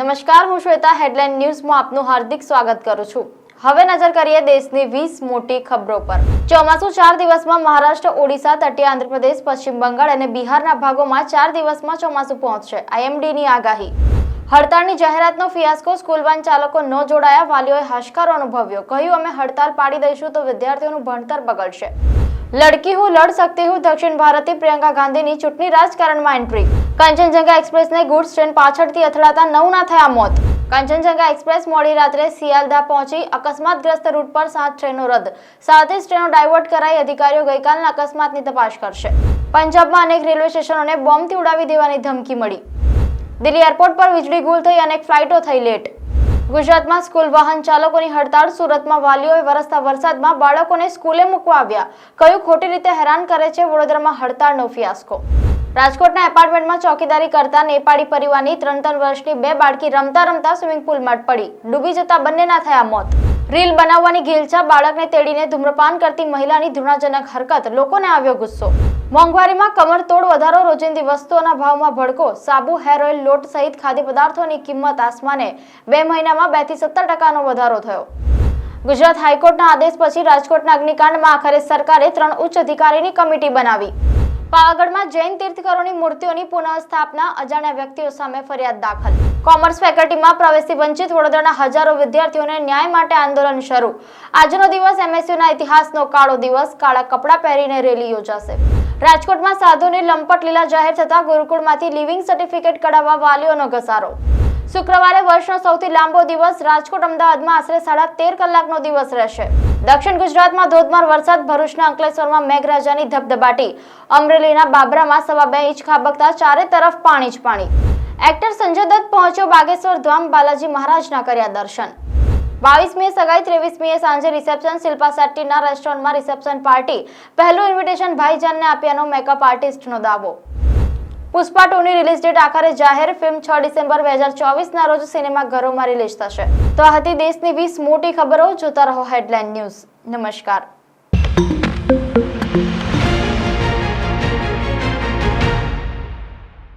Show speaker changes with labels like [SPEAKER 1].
[SPEAKER 1] નમસ્કાર, હું શ્વેતા, હેડલાઇન ન્યૂઝમાં આપનું હાર્દિક સ્વાગત કરું છું. હવે નજર કરીએ દેશની વીસ મોટી ખબરો પર. ચોમાસું ચાર દિવસમાં મહારાષ્ટ્ર, ઓડિશા, તટીય આંધ્રપ્રદેશ, પશ્ચિમ બંગાળ અને બિહારના ભાગોમાં ચાર દિવસમાં ચોમાસું પહોંચશે. આઈએમડીની આગાહી. હડતાળની જાહેરાતનો ફિયાસ્કો સ્કૂલ વાન ચાલકો ન જોડાયા, વાલીઓએ હાશકારો અનુભવ્યો. કહ્યું, અમે હડતાળ પાડી દઈશું તો વિદ્યાર્થીઓનું ભણતર બગડશે. લડકી હું લડ શકતી હું દક્ષિણ ભારતે પ્રિયંકા ગાંધીની ચૂંટણી રાજકારણમાં એન્ટ્રી. કાંચનજંગા એક્સપ્રેસને ગુડ્સ ટ્રેન પાછળથી અથડાતા નવના થયા મોત. કાંચનજંગા એક્સપ્રેસ મોડી રાત્રે સિયાલદા પહોંચી અકસ્માતગ્રસ્ત રૂટ પર સાત ટ્રેનો રદ. સાથે જ ટ્રેનો ડાયવર્ટ કરાઈ અધિકારીઓ ગઈકાલના અકસ્માતની તપાસ કરશે. પંજાબમાં અનેક રેલવે સ્ટેશનોને બોમ્બથી ઉડાવી દેવાની ધમકી મળી. દિલ્હી એરપોર્ટ પર વીજળી ગુલ થઈ અનેક ફ્લાઇટો થઈ લેટ. ગુજરાતમાં સ્કૂલ વાહન ચાલકોની હડતાળ, સુરતમાં વાલીઓએ વરસતા વરસાદમાં બાળકોને સ્કૂલે મૂકવા આવ્યા. કયું ખોટી રીતે હેરાન કરે છે વડોદરામાં હડતાળનો ફિયાસ્કો? રાજકોટના એપાર્ટમેન્ટમાં ચોકીદારી કરતા નેપાળી પરિવારની ત્રણ ત્રણ વર્ષની બે બાળકી રમતા રમતા સ્વિમિંગ પુલમાં પડી. ડૂબી જતા બંનેના થયા મોત. રીલ બનાવવાની ઘેલછા બાળકને તેડીને ધૂમ્રપાન કરતી મહિલાની ધૃણાજનક હરકત. લોકોને આવ્યો ગુસ્સો. મોંઘવારીમાં કમરતોડ વધારો, રોજિંદી વસ્તુઓના ભાવમાં ભડકો, સાબુ, હેર ઓઇલ, લોટ સહિત ખાદ્ય પદાર્થોની કિંમત આસમાને બે મહિનામાં બેથી સત્તર ટકાનો વધારો થયો. ગુજરાત હાઈકોર્ટના આદેશ પછી રાજકોટના અગ્નિકાંડમાં આખરે સરકારે ત્રણ ઉચ્ચ અધિકારીની કમિટી બનાવી. પાવાગઢમાં જૈન તીર્થકરોની મૂર્તિઓની પુનઃસ્થાપના અજાણ્યા વ્યક્તિઓ સામે ફરિયાદ દાખલ. કોમર્સ ફેકલ્ટીમાં પ્રવેશથી વંચિત વડોદરાના હજારો વિદ્યાર્થીઓને ન્યાય માટે આંદોલન શરૂ. આજનો દિવસ એમએસયુના ઇતિહાસનો કાળો દિવસ, કાળા કપડાં પહેરીને રેલી યોજાશે. રાજકોટમાં સાધુની લંપટ લીલા જાહેર થતા ગુરુકુળમાંથી લિવિંગ સર્ટિફિકેટ કઢાવવા વાલીઓનો ઘસારો. શુક્રવારે વર્ષનો સૌથી લાંબો દિવસ રાજકોટ અમદાવાદમાં આશરે સાડા તેર કલાકનો દિવસ રહેશે. દક્ષિણ ગુજરાતમાં ધોધમાર વરસાદ, ભરૂચના અંકલેશ્વરમાં મેઘરાજાની ધબધબાટી, અમરેલીના બાબરામાં સવા બે ઇંચ ખાબકતા, ચારે તરફ પાણી જ પાણી. એક્ટર સંજય દત્ત પહોંચ્યો બાગેશ્વર ધામ, બાલાજી મહારાજના કર્યા દર્શન. બાવીસમીએ સગાઈ ત્રેવીસમીએ સાંજે રિસેપ્શન, શિલ્પા શેટ્ટીના રેસ્ટોરન્ટમાં રિસેપ્શન પાર્ટી. પહેલું ઇન્વિટેશન ભાઈજાનને આપ્યાનો મેકઅપ આર્ટિસ્ટનો દાવો. પુષ્પા ટુની રિલીઝ ડેટ આખરે જાહેર ફિલ્મ છ ડિસેમ્બર બે હજાર ચોવીસના રોજ સિનેમા ઘરોમાં રિલીઝ થશે. તો આ હતી દેશની વીસ મોટી ખબરો, જોતા રહો હેડલાઇન ન્યૂઝ. નમસ્કાર.